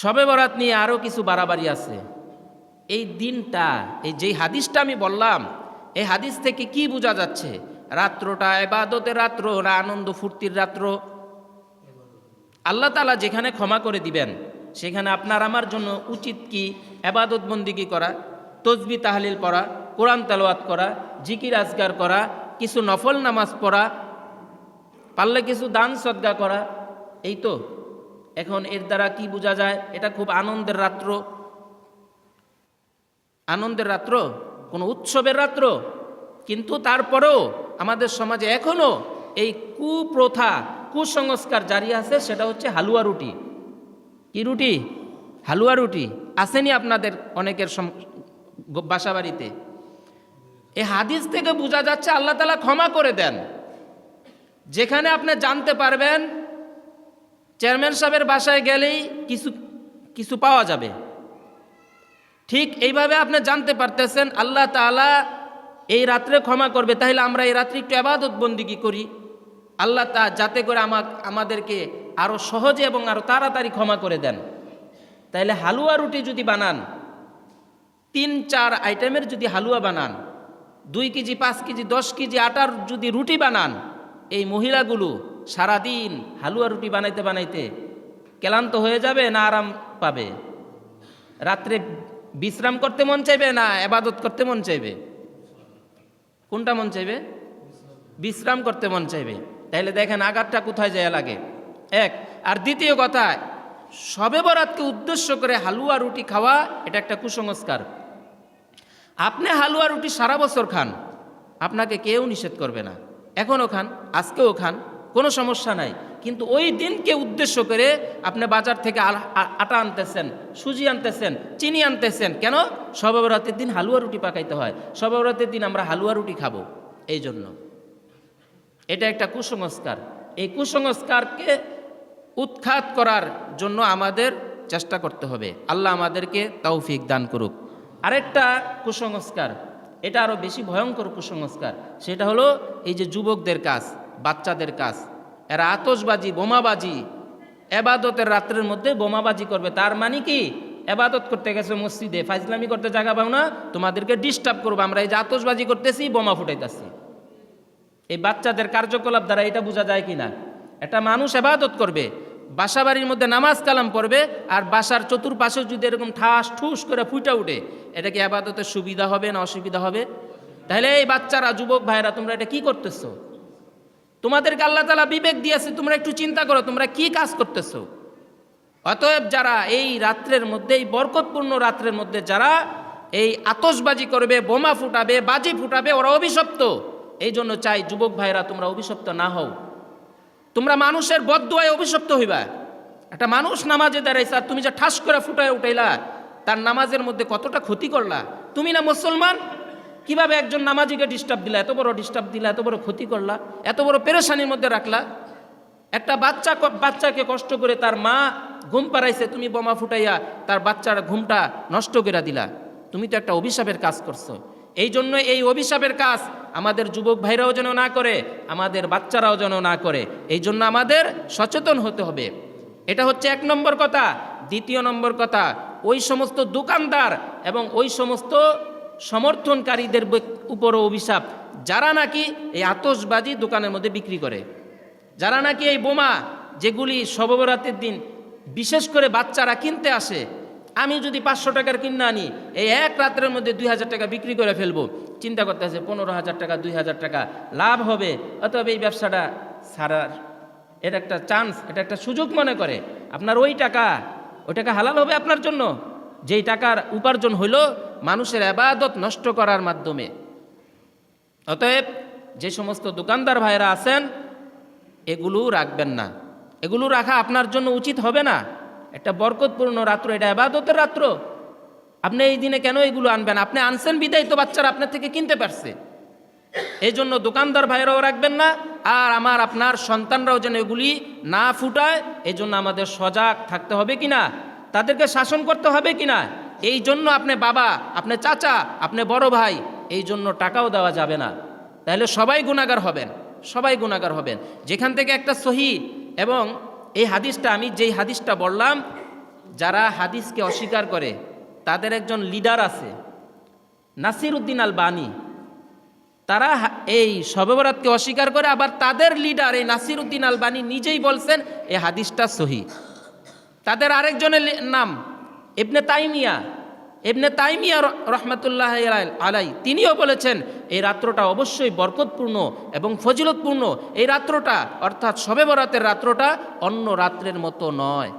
সবে বরাত নিয়ে আরও কিছু বাড়াবাড়ি আছে। এই দিনটা, এই যেই হাদিসটা আমি বললাম, এই হাদিস থেকে কি বোঝা যাচ্ছে? রাত্রটা এবাদতের রাত্র, না আনন্দ ফুর্তির রাত্র? আল্লাহ তালা যেখানে ক্ষমা করে দিবেন, সেখানে আপনার আমার জন্য উচিত কি? এবাদত বন্দিগি করা? তসবি তাহলিল পড়া? কোরআন তেলাওয়াত করা? জিকির আজগার করা? কিছু নফল নামাজ পড়া? পারলে কিছু দান সদ্গা করা? এই তো। এখন এর দ্বারা কি বোঝা যায়? এটা খুব আনন্দের রাত্র। আনন্দের রাত্র? কোনো উৎসবের রাত্র? কিন্তু তারপরেও আমাদের সমাজে এখনও এই কুপ্রথা, কুসংস্কার জারি আছে, সেটা হচ্ছে হালুয়া রুটি। কি রুটি? হালুয়া রুটি। আসেনি আপনাদের অনেকের বাসা বাড়িতে এই হাদিস থেকে বোঝা যাচ্ছে আল্লাহ তালা ক্ষমা করে দেন। যেখানে আপনি জানতে পারবেন চেয়ারম্যান সাহেবের বাসায় গেলেই কিছু কিছু পাওয়া যাবে। ঠিক এইভাবে আপনি জানতে পারতেছেন, আল্লাহ তাআলা এই রাত্রে ক্ষমা করবে। তাহলে আমরা এই রাত্রে একটু আবাদত বন্দিগি করি। আল্লাহ তা যাতে করে আমা আমাদেরকে আরও সহজে এবং আরও তাড়াতাড়ি ক্ষমা করে দেন। তাহলে হালুয়া রুটি যদি বানান, তিন, চার আইটেমের যদি হালুয়া বানান, দুই কেজি, পাঁচ কেজি, দশ কেজি আটার যদি রুটি বানান, এই মহিলাগুলো সারাদিন হালুয়া রুটি বানাইতে বানাইতে ক্লান্ত হয়ে যাবে না আরাম পাবে? রাত্রে বিশ্রাম করতে মন চাইবে না এবাদত করতে মন চাইবে? কোনটা মন চাইবে? বিশ্রাম করতে মন চাইবে। তাইলে দেখেন আঘাতটা কোথায় যায় লাগে? এক, আর দ্বিতীয় কথা সবে বরাতকে উদ্দেশ্য করে হালুয়া রুটি খাওয়া এটা একটা কুসংস্কার। আপনি হালুয়া রুটি সারা বছর খান, আপনাকে কেউ নিষেধ করবে না। এখনও খান, আজকেও খান কোনো সমস্যা নাই। কিন্তু ওই দিনকে উদ্দেশ্য করে আপনি বাজার থেকে আটা আনতেছেন, সুজি আনতেছেন, চিনি আনতেছেন। কেন? সবাবরাতের দিন হালুয়া রুটি পাকাইতে হয়। সবাবরাতের দিন আমরা হালুয়া রুটি খাব। এই জন্য। এটা একটা কুসংস্কার। এই কুসংস্কারকে উৎখাত করার জন্য আমাদের চেষ্টা করতে হবে। আল্লাহ আমাদেরকে তৌফিক দান করুক। আরেকটা কুসংস্কার, এটা আরও বেশি ভয়ঙ্কর কুসংস্কার, সেটা হলো এই যে যুবকদের কাজ। বাচ্চাদের কাজ। এরা আতসবাজি বোমাবাজি, এবাদতের রাত্রের মধ্যে বোমাবাজি করবে। তার মানে কি? এবাদত করতে গেছে মসজিদে ফাইজলামি করতে জায়গা পাও না, তোমাদেরকে ডিস্টার্ব করব। আমরা এই যে আতসবাজি করতেছি, বোমা ফুটাইতেছি। এই বাচ্চাদের কার্যকলাপ দ্বারা এটা বোঝা যায় কি না একটা মানুষ এবাদত করবে বাসা বাড়ির মধ্যে নামাজ কালাম পড়বে, আর বাসার চতুর্পাশে যদি এরকম ঠাস ঠুস করে ফুটে উঠে, এটা কি আবাদতের সুবিধা হবে না অসুবিধা হবে? তাহলে এই বাচ্চারা, যুবক ভাইরা তোমরা এটা কি করতেছো? তোমাদেরকে আল্লাহ তালা বিবেক দিয়েছে, তোমরা একটু চিন্তা করো, তোমরা কি কাজ করতেছো? অতএব যারা এই রাত্রের মধ্যে এই বরকতপূর্ণ রাত্রের মধ্যে যারা এই আতসবাজি করবে, বোমা ফুটাবে, বাজি ফুটাবে, ওরা অভিশপ্ত। এই জন্য চাই যুবক ভাইরা তোমরা অভিশপ্ত না হও। তোমরা মানুষের বদুয়ায় অভিশপ্ত হইবা। একটা মানুষ নামাজে দাঁড়াইছে, আর তুমি যে ঠাস করে ফুটায় উঠাইলা, তার নামাজের মধ্যে কতটা ক্ষতি করলা? তুমি না মুসলমান? কীভাবে একজন নামাজিকে ডিস্টার্ব দিলা? এত বড় ডিস্টার্ব দিলা, এত বড় ক্ষতি করলা, এত বড় পেরেশানির মধ্যে রাখলা। একটা বাচ্চা বাচ্চাকে কষ্ট করে তার মা ঘুম পাড়াইছে, তুমি বোমা ফুটাইয়া তার বাচ্চার ঘুমটা নষ্ট করে দিলা। তুমি তো একটা অভিশাপের কাজ করছ। এই জন্য এই অভিশাপের কাজ আমাদের যুবক ভাইরাও যেন না করে, আমাদের বাচ্চারাও যেন না করে এই জন্য আমাদের সচেতন হতে হবে। এটা হচ্ছে এক নম্বর কথা। দ্বিতীয় নম্বর কথা, ওই সমস্ত দোকানদার এবং ওই সমস্ত সমর্থনকারীদের উপরও অভিশাপ। যারা নাকি এই আতসবাজি দোকানের মধ্যে বিক্রি করে, যারা নাকি এই বোমা যেগুলি সববরাতের দিন বিশেষ করে বাচ্চারা কিনতে আসে, আমি যদি পাঁচশো টাকার কিনে আনি, এই এক রাত্রের মধ্যে দুই হাজার টাকা বিক্রি করে ফেলব। চিন্তা করতে আছে, পনেরো হাজার টাকা, দুই হাজার টাকা লাভ হবে, অতএব এই ব্যবসাটা সারার এটা একটা চান্স এটা একটা সুযোগ মনে করে। আপনার ওই টাকা ওই টাকা হালাল হবে আপনার জন্য। যেই টাকার উপার্জন হইল মানুষের আবাদত নষ্ট করার মাধ্যমে। অতএব যে সমস্ত দোকানদার ভাইরা আছেন, এগুলো রাখবেন না। এগুলো রাখা আপনার জন্য উচিত হবে না। একটা বরকতপূর্ণ রাত্র, এটা আবাদতের রাত্র। আপনি এই দিনে কেন এগুলো আনবেন? আপনি আনছেন বিদায় তো বাচ্চারা আপনার থেকে কিনতে পারছে। এই জন্য দোকানদার ভাইরাও রাখবেন না, আর আমার আপনার সন্তানরাও যেন এগুলি না ফুটায় এই জন্য আমাদের সজাগ থাকতে হবে কি না তাদেরকে শাসন করতে হবে কি না এই জন্য আপনি বাবা, আপনি চাচা, আপনি বড় ভাই এই জন্য টাকাও দেওয়া যাবে না। তাহলে সবাই গুণাগার হবেন, সবাই গুণাগার হবেন। যেখান থেকে একটা সহি এবং এই হাদিসটা আমি যেই হাদিসটা বললাম, যারা হাদিসকে অস্বীকার করে, তাদের একজন লিডার আছে নাসির উদ্দিন আল বানী তারা এই শবে বরাতকে অস্বীকার করে, আবার তাদের লিডার, এই নাসির উদ্দিন আল বানী নিজেই বলছেন, এই হাদিসটা সহি। তাদের আরেকজনের নাম ইবনে তাইমিয়া ইবনে তাইমিয়া রহমতুল্লাহ আলাই, তিনিও বলেছেন, এই রাত্রটা অবশ্যই বরকতপূর্ণ এবং ফজিলতপূর্ণ। এই রাত্রটা, অর্থাৎ সবে বরাতের রাত্রটা অন্য রাত্রের মতো নয়।